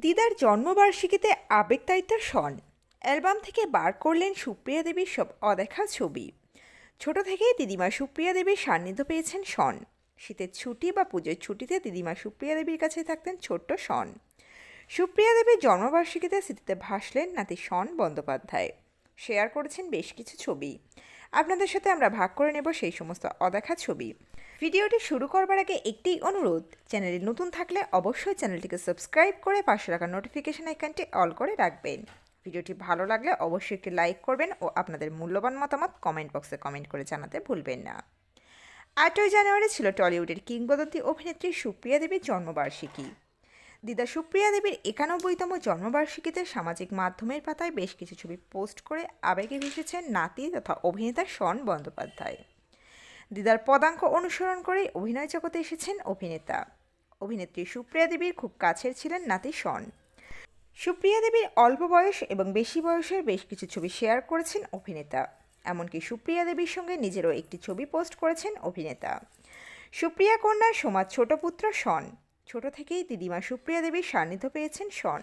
দিদার জন্মবার্ষিকীতে আবেগ আবেগতায়িত শন। অ্যালবাম থেকে বার করলেন সুপ্রিয়া দেবীর সব অদেখা ছবি। ছোট থেকেই দিদিমা সুপ্রিয়া দেবীর সান্নিধ্য পেয়েছেন শন। শীতের ছুটি বা পুজোর ছুটিতে দিদিমা সুপ্রিয়া দেবীর কাছে থাকতেন ছোট্ট শন। সুপ্রিয়া দেবীর জন্মবার্ষিকীতে স্মৃতিতে ভাসলেন নাতি শন বন্দ্যোপাধ্যায়। শেয়ার করেছেন বেশ কিছু ছবি। আপনাদের সাথে আমরা ভাগ করে নেব সেই সমস্ত অদেখা ছবি। ভিডিওটি শুরু করবার আগে একটি অনুরোধ, চ্যানেলে নতুন থাকলে অবশ্যই চ্যানেলটিকে সাবস্ক্রাইব করে পাশে রাখা নোটিফিকেশন আইকনটি অল করে রাখবেন। ভিডিওটি ভালো লাগলে অবশ্যই একটি লাইক করবেন ও আপনাদের মূল্যবান মতামত কমেন্ট বক্সে কমেন্ট করে জানাতে ভুলবেন না। আটই জানুয়ারি ছিল টলিউডের কিংবদন্তি অভিনেত্রী সুপ্রিয়া দেবীর জন্মবার্ষিকী। দিদা সুপ্রিয়া দেবীর একানব্বইতম জন্মবার্ষিকীতে সামাজিক মাধ্যমের পাতায় বেশ কিছু ছবি পোস্ট করে আবেগে ভেসেছেন নাতি তথা অভিনেতা শন বন্দ্যোপাধ্যায়। দিদার পদাঙ্ক অনুসরণ করে অভিনয় জগতে এসেছেন অভিনেতা। অভিনেত্রী সুপ্রিয়া দেবীর খুব কাছের ছিলেন নাতি শন। সুপ্রিয়া দেবীর অল্প বয়স এবং বেশি বয়সের বেশ কিছু ছবি শেয়ার করেছেন অভিনেতা। এমনকি সুপ্রিয়া দেবীর সঙ্গে নিজেরও একটি ছবি পোস্ট করেছেন অভিনেতা। সুপ্রিয়া কন্যার সমাজ ছোট পুত্র শন। ছোট থেকেই দিদিমা সুপ্রিয়া দেবীর সান্নিধ্য পেয়েছেন শন।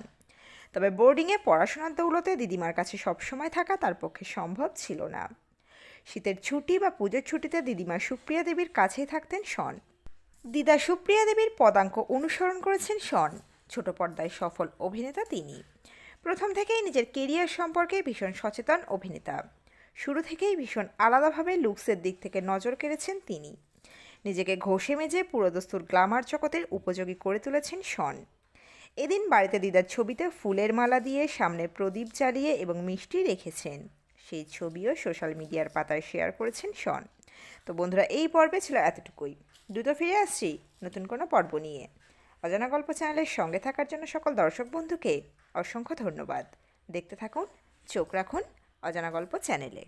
তবে বোর্ডিংয়ে পড়াশোনার দৌলতে দিদিমার কাছে সবসময় থাকা তার পক্ষে সম্ভব ছিল না। শীতের ছুটি বা পুজোর ছুটিতে দিদিমা সুপ্রিয়া দেবীর কাছেই থাকতেন শন। দিদা সুপ্রিয়া দেবীর পদাঙ্ক অনুসরণ করেছেন শন। ছোট পর্দায় সফল অভিনেতা তিনি। প্রথম থেকেই নিজের কেরিয়ার সম্পর্কে ভীষণ সচেতন অভিনেতা। শুরু থেকেই ভীষণ আলাদাভাবে লুকসের দিক থেকে নজর কেড়েছেন তিনি। নিজেকে ঘষে মেজে পুরোদস্তুর গ্লামার জগতের উপযোগী করে তুলেছেন শন। এদিন বাড়িতে দিদার ছবিতে ফুলের মালা দিয়ে সামনে প্রদীপ জ্বালিয়ে এবং মিষ্টি রেখেছেন। সেই ছবিও সোশ্যাল মিডিয়ার পাতায় শেয়ার করেছেন শন। তো বন্ধুরা, এই পর্বে ছিল এতটুকুই। দ্রুত ফিরে আসছি নতুন কোনো পর্ব নিয়ে। অজানা গল্প চ্যানেলের সঙ্গে থাকার জন্য সকল দর্শক বন্ধুকে অসংখ্য ধন্যবাদ। দেখতে থাকুন, চোখ রাখুন অজানা গল্প চ্যানেলে।